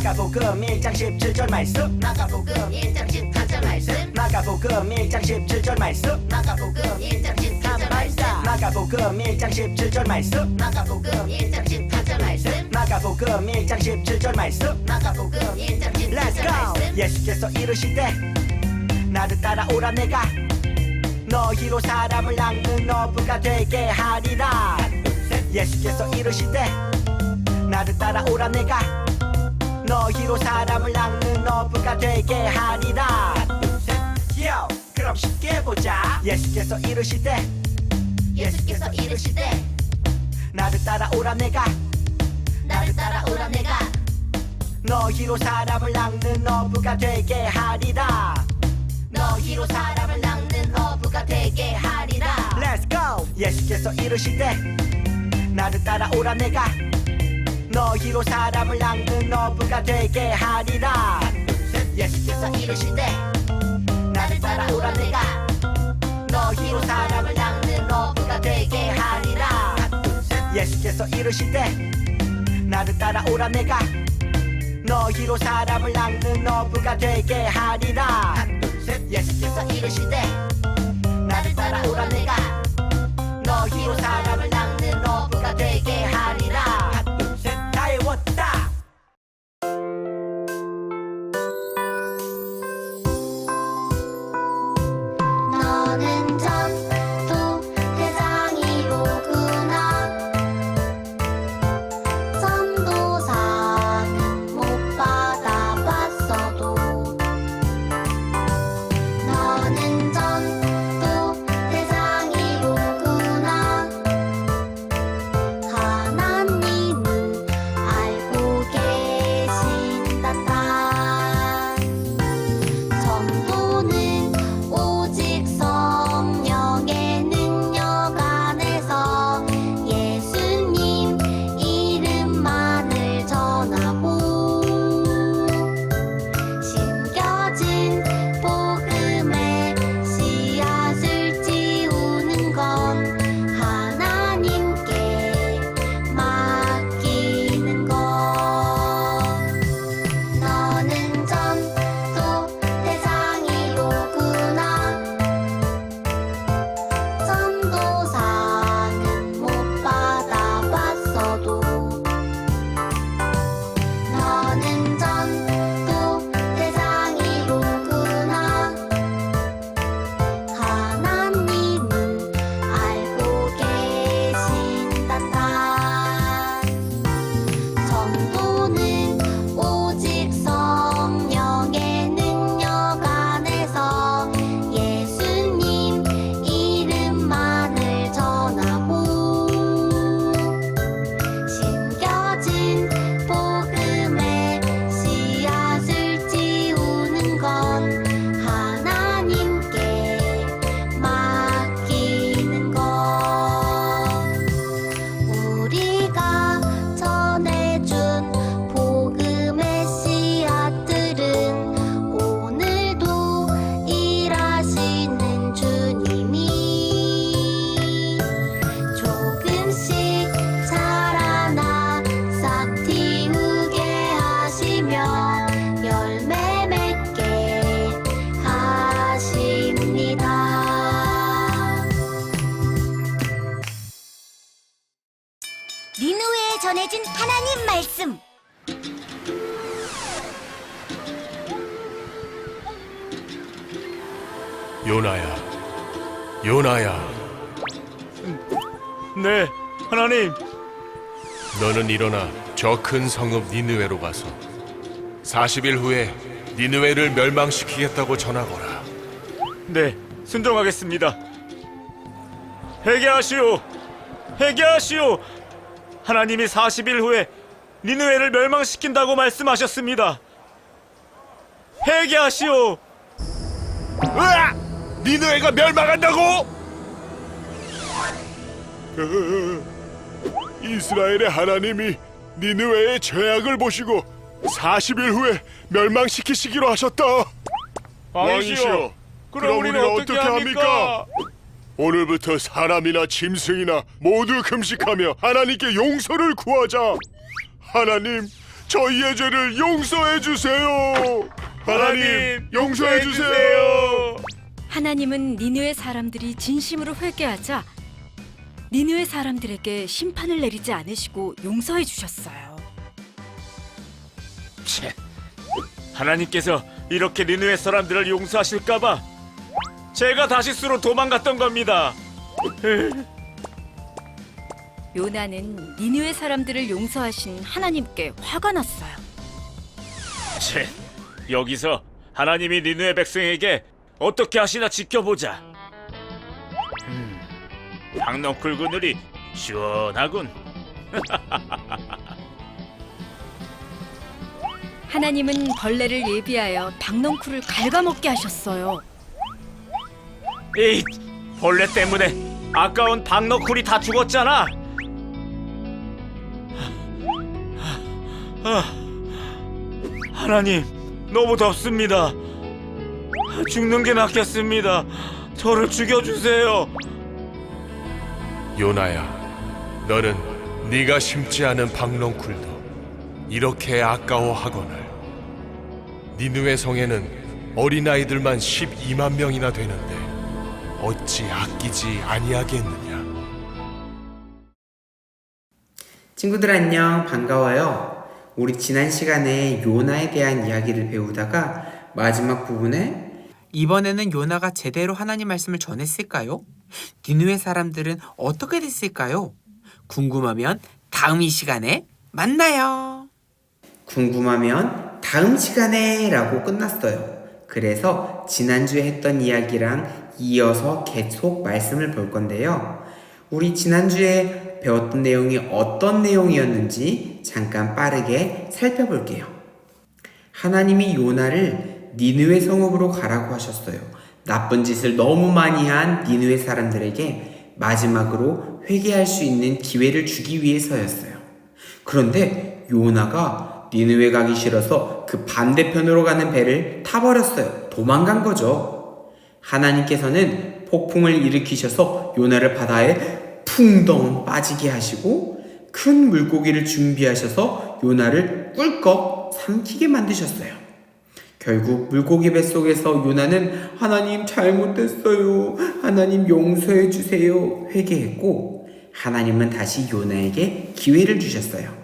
마가복음 1장 17절 말씀 마가복음 1장 18절 말씀 마가복음 1장 17절 말씀 마가복음 1장 17절 말씀 마가복음 1장 17절 말씀 마가복음 1장 18절 말씀 마가복음 1장 17절 말씀 마가복음 1장 17절 Let's go. 말씀 예수께서 이르시되 나를 따라오라 내가. 너희로 사람을 낚는 어부가 되게 하리라. 예수께서 이르시되 나를 따라오라 내가 너희로 사람을 낚는 어부가 되게 하리라. 요 그럼 쉽게 보자. 예수께서 이르시되 예수께서 이르시되 나를 따라오라 내가. 나를 따라오라 내가. 너희로 사람을 낚는 어부가 되게 하리라. 너희로 사람을 낚는 어부가 되게 하리라. Let's go. 예수께서 이르시되 나를 따라오라 내가 너희로 사람을 낚는 어부가 되게 하리라. 예수께서 이르시되 나를 따라오라 내가. 너희로 사람을 낚는 어부가 되게 하리라. 예수께서 이르시되 나를 따라오라 내가. 너희로 사람을 낚는 어부가 되게 하리라. 예수께서 이르시되 일어나 저 큰 성읍 니느웨로 가서 40일 후에 니느웨를 멸망시키겠다고 전하거라. 네, 순종하겠습니다. 회개하시오. 회개하시오. 하나님이 40일 후에 니느웨를 멸망시킨다고 말씀하셨습니다. 회개하시오. 으악! 니느웨가 멸망한다고? 이스라엘의 하나님이 니느웨의 죄악을 보시고 40일 후에 멸망시키시기로 하셨다. 왕이시여, 그럼 우리는 어떻게 합니까? 오늘부터 사람이나 짐승이나 모두 금식하며 하나님께 용서를 구하자. 하나님, 저희의 죄를 용서해 주세요. 하나님 용서해 주세요. 하나님은 니느웨 사람들이 진심으로 회개하자 니느웨 사람들에게 심판을 내리지 않으시고 용서해 주셨어요. 채. 하나님께서 이렇게 니느웨 사람들을 용서하실까봐 제가 다시스로 도망갔던 겁니다. 요나는 니느웨 사람들을 용서하신 하나님께 화가 났어요. 채. 여기서 하나님이 니느웨 백성에게 어떻게 하시나 지켜보자. 음, 박넝쿨 그늘이 시원하군. 하나님은 벌레를 예비하여 박넝쿨을 갉아먹게 하셨어요. 에이, 벌레 때문에 아까운 박너쿨이 다 죽었잖아. 아, 하나님, 너무 덥습니다. 죽는 게 낫겠습니다. 저를 죽여주세요. 요나야, 너는 네가 심지 않은 박넝쿨도 이렇게 아까워하거늘. 니느웨 성에는 어린아이들만 12만 명이나 되는데 어찌 아끼지 아니하겠느냐. 친구들 안녕 반가워요. 우리 지난 시간에 요나에 대한 이야기를 배우다가 마지막 부분에 이번에는 요나가 제대로 하나님 말씀을 전했을까요? 니누의 사람들은 어떻게 됐을까요? 궁금하면 다음 이 시간에 만나요. 궁금하면 다음 시간에 라고 끝났어요. 그래서 지난주에 했던 이야기랑 이어서 계속 말씀을 볼 건데요. 우리 지난주에 배웠던 내용이 어떤 내용이었는지 잠깐 빠르게 살펴볼게요. 하나님이 요나를 니느웨 성읍으로 가라고 하셨어요. 나쁜 짓을 너무 많이 한 니느웨 사람들에게 마지막으로 회개할 수 있는 기회를 주기 위해서였어요. 그런데 요나가 니느웨 가기 싫어서 그 반대편으로 가는 배를 타버렸어요. 도망간 거죠. 하나님께서는 폭풍을 일으키셔서 요나를 바다에 풍덩 빠지게 하시고 큰 물고기를 준비하셔서 요나를 꿀꺽 삼키게 만드셨어요. 결국 물고기 뱃속에서 요나는 하나님 잘못했어요. 하나님 용서해 주세요. 회개했고 하나님은 다시 요나에게 기회를 주셨어요.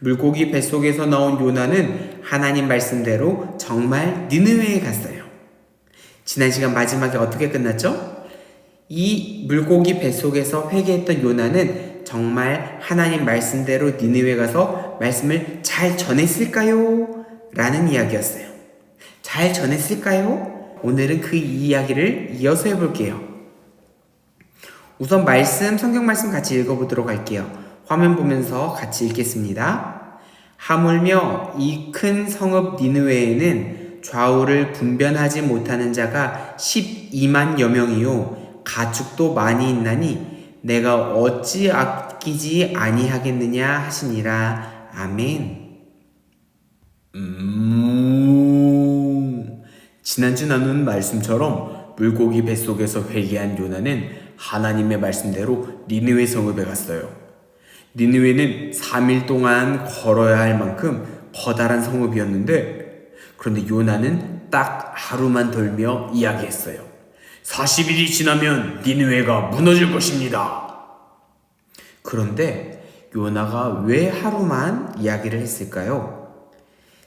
물고기 뱃속에서 나온 요나는 하나님 말씀대로 정말 니느웨에 갔어요. 지난 시간 마지막에 어떻게 끝났죠? 이 물고기 뱃속에서 회개했던 요나는 정말 하나님 말씀대로 니느웨 가서 말씀을 잘 전했을까요? 라는 이야기였어요. 잘 전했을까요? 오늘은 그 이야기를 이어서 해볼게요. 우선 말씀, 성경 말씀 같이 읽어보도록 할게요. 화면 보면서 같이 읽겠습니다. 하물며 이 큰 성읍 니느웨에는 좌우를 분변하지 못하는 자가 12만여 명이요 가축도 많이 있나니 내가 어찌 아끼지 아니하겠느냐 하시니라 아멘. 음. 지난주 나눈 말씀처럼 물고기 뱃속에서 회개한 요나는 하나님의 말씀대로 니느웨 성읍에 갔어요. 니느웨는 3일 동안 걸어야 할 만큼 커다란 성읍이었는데 그런데 요나는 딱 하루만 돌며 이야기했어요. 40일이 지나면 니느웨가 무너질 것입니다. 그런데 요나가 왜 하루만 이야기를 했을까요?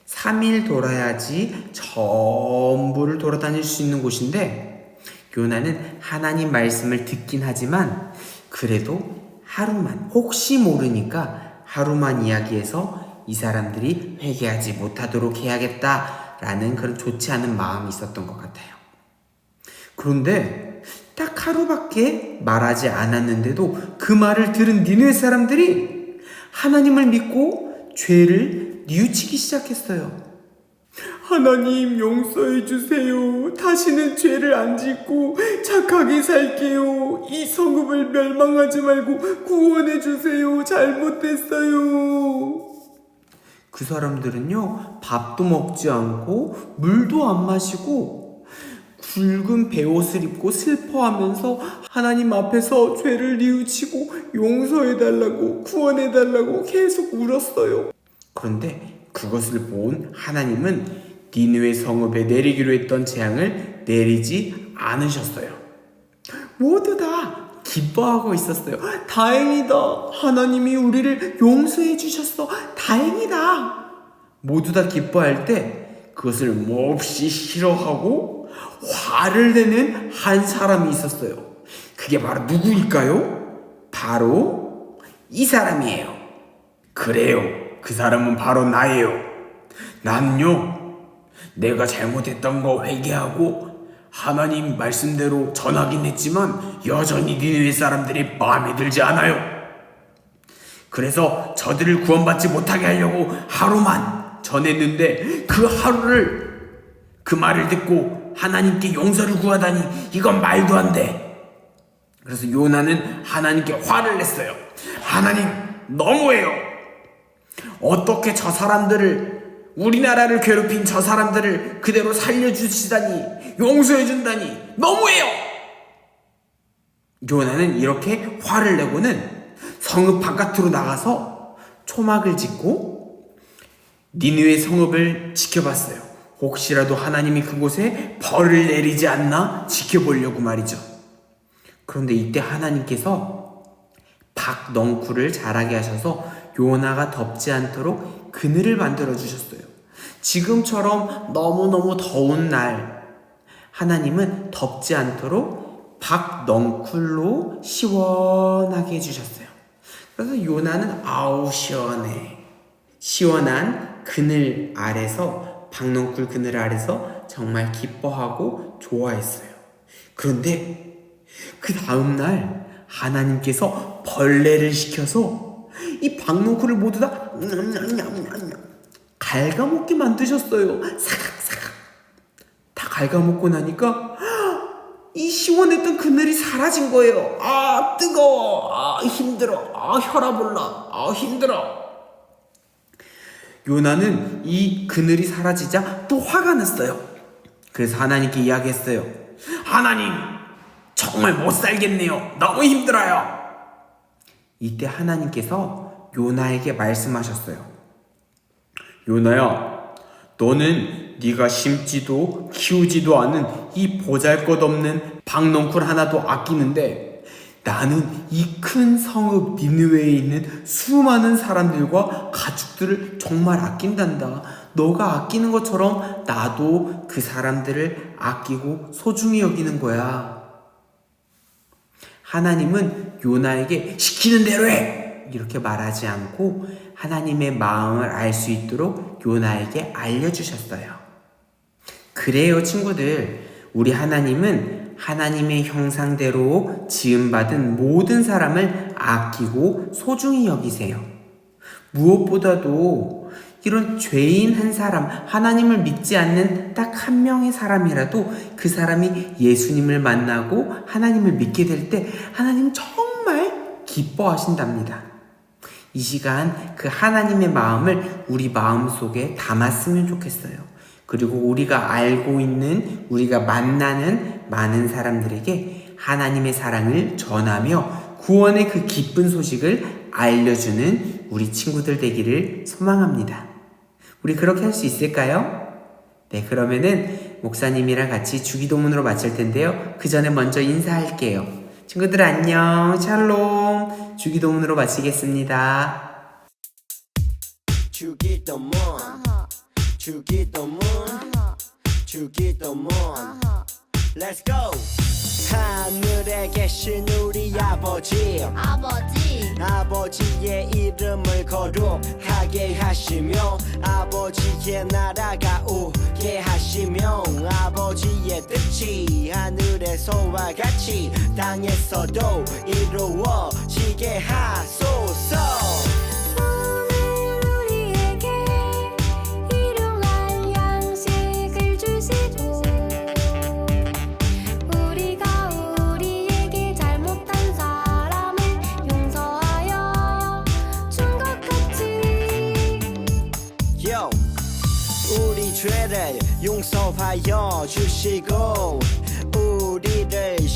3일 돌아야지 전부를 돌아다닐 수 있는 곳인데 요나는 하나님 말씀을 듣긴 하지만 그래도 하루만 혹시 모르니까 하루만 이야기해서 이 사람들이 회개하지 못하도록 해야겠다라는 그런 좋지 않은 마음이 있었던 것 같아요. 그런데 딱 하루밖에 말하지 않았는데도 그 말을 들은 니네 사람들이 하나님을 믿고 죄를 뉘우치기 시작했어요. 하나님 용서해 주세요. 다시는 죄를 안 짓고 착하게 살게요. 이 성읍을 멸망하지 말고 구원해 주세요. 잘못했어요. 그 사람들은요, 밥도 먹지 않고 물도 안 마시고 굵은 베옷을 입고 슬퍼하면서 하나님 앞에서 죄를 뉘우치고 용서해 달라고 구원해 달라고 계속 울었어요. 그런데 그것을 본 하나님은 니느웨 성읍에 내리기로 했던 재앙을 내리지 않으셨어요. 모두 다 기뻐하고 있었어요. 다행이다. 하나님이 우리를 용서해 주셨어. 다행이다. 모두 다 기뻐할 때 그것을 몹시 싫어하고 화를 내는 한 사람이 있었어요. 그게 바로 누구일까요? 바로 이 사람이에요. 그래요. 그 사람은 바로 나예요. 나는요, 내가 잘못했던 거 회개하고 하나님 말씀대로 전하긴 했지만 여전히 니네 사람들이 마음에 들지 않아요. 그래서 저들을 구원받지 못하게 하려고 하루만 전했는데 그 하루를 그 말을 듣고 하나님께 용서를 구하다니 이건 말도 안 돼. 그래서 요나는 하나님께 화를 냈어요. 하나님, 너무해요. 어떻게 저 사람들을 우리나라를 괴롭힌 저 사람들을 그대로 살려주시다니 용서해준다니 너무해요. 요나는 이렇게 화를 내고는 성읍 바깥으로 나가서 초막을 짓고 니느웨 성읍을 지켜봤어요. 혹시라도 하나님이 그곳에 벌을 내리지 않나 지켜보려고 말이죠. 그런데 이때 하나님께서 박넝쿨을 자라게 하셔서 요나가 덥지 않도록 그늘을 만들어 주셨어요. 지금처럼 너무너무 더운 날 하나님은 덥지 않도록 박 넝쿨로 시원하게 해주셨어요. 그래서 요나는 아우 시원해. 시원한 그늘 아래서 박넝쿨 그늘 아래서 정말 기뻐하고 좋아했어요. 그런데 그 다음 날 하나님께서 벌레를 시켜서 이 박농쿨을 모두 다 갉아먹게 만드셨어요. 사각사각. 다 갉아먹고 나니까 이 시원했던 그늘이 사라진 거예요. 아 뜨거워. 아 힘들어. 아 혈압 올라. 아 힘들어. 요나는 이 그늘이 사라지자 또 화가 났어요. 그래서 하나님께 이야기했어요. 하나님, 정말 못 살겠네요. 너무 힘들어요. 이때 하나님께서 요나에게 말씀하셨어요. 요나야, 너는 네가 심지도 키우지도 않은 이 보잘것없는 박농쿨 하나도 아끼는데 나는 이 큰 성읍 니느웨에 있는 수많은 사람들과 가축들을 정말 아낀단다. 너가 아끼는 것처럼 나도 그 사람들을 아끼고 소중히 여기는 거야. 하나님은 요나에게 시키는 대로 해! 이렇게 말하지 않고 하나님의 마음을 알 수 있도록 요나에게 알려주셨어요. 그래요, 친구들. 우리 하나님은 하나님의 형상대로 지음받은 모든 사람을 아끼고 소중히 여기세요. 무엇보다도 이런 죄인 한 사람, 하나님을 믿지 않는 딱 한 명의 사람이라도 그 사람이 예수님을 만나고 하나님을 믿게 될 때 하나님 정말 기뻐하신답니다. 이 시간 그 하나님의 마음을 우리 마음 속에 담았으면 좋겠어요. 그리고 우리가 알고 있는, 우리가 만나는 많은 사람들에게 하나님의 사랑을 전하며 구원의 그 기쁜 소식을 알려주는 우리 친구들 되기를 소망합니다. 우리 그렇게 할 수 있을까요? 네, 그러면은 목사님이랑 같이 주기도문으로 마칠 텐데요. 그 전에 먼저 인사할게요. 친구들 안녕, 샬롬. 주기도문으로 마치겠습니다. 주기도문 주기도문 주기도문. Let's go. 하늘에 계신 우리 아버지 아버지. 아버지의 이름을 거룩하게 하시며 아버지의 나라가 오게 하시며 아버지의 뜻이 하늘에서와 같이 땅에서도 이루어 지게 하소서. 오늘 우리에게 일용할 양식을 주시고 우리가 우리에게 잘못한 사람을 용서하여 준 것 같이 Yo, 우리 죄를 용서하여 주시고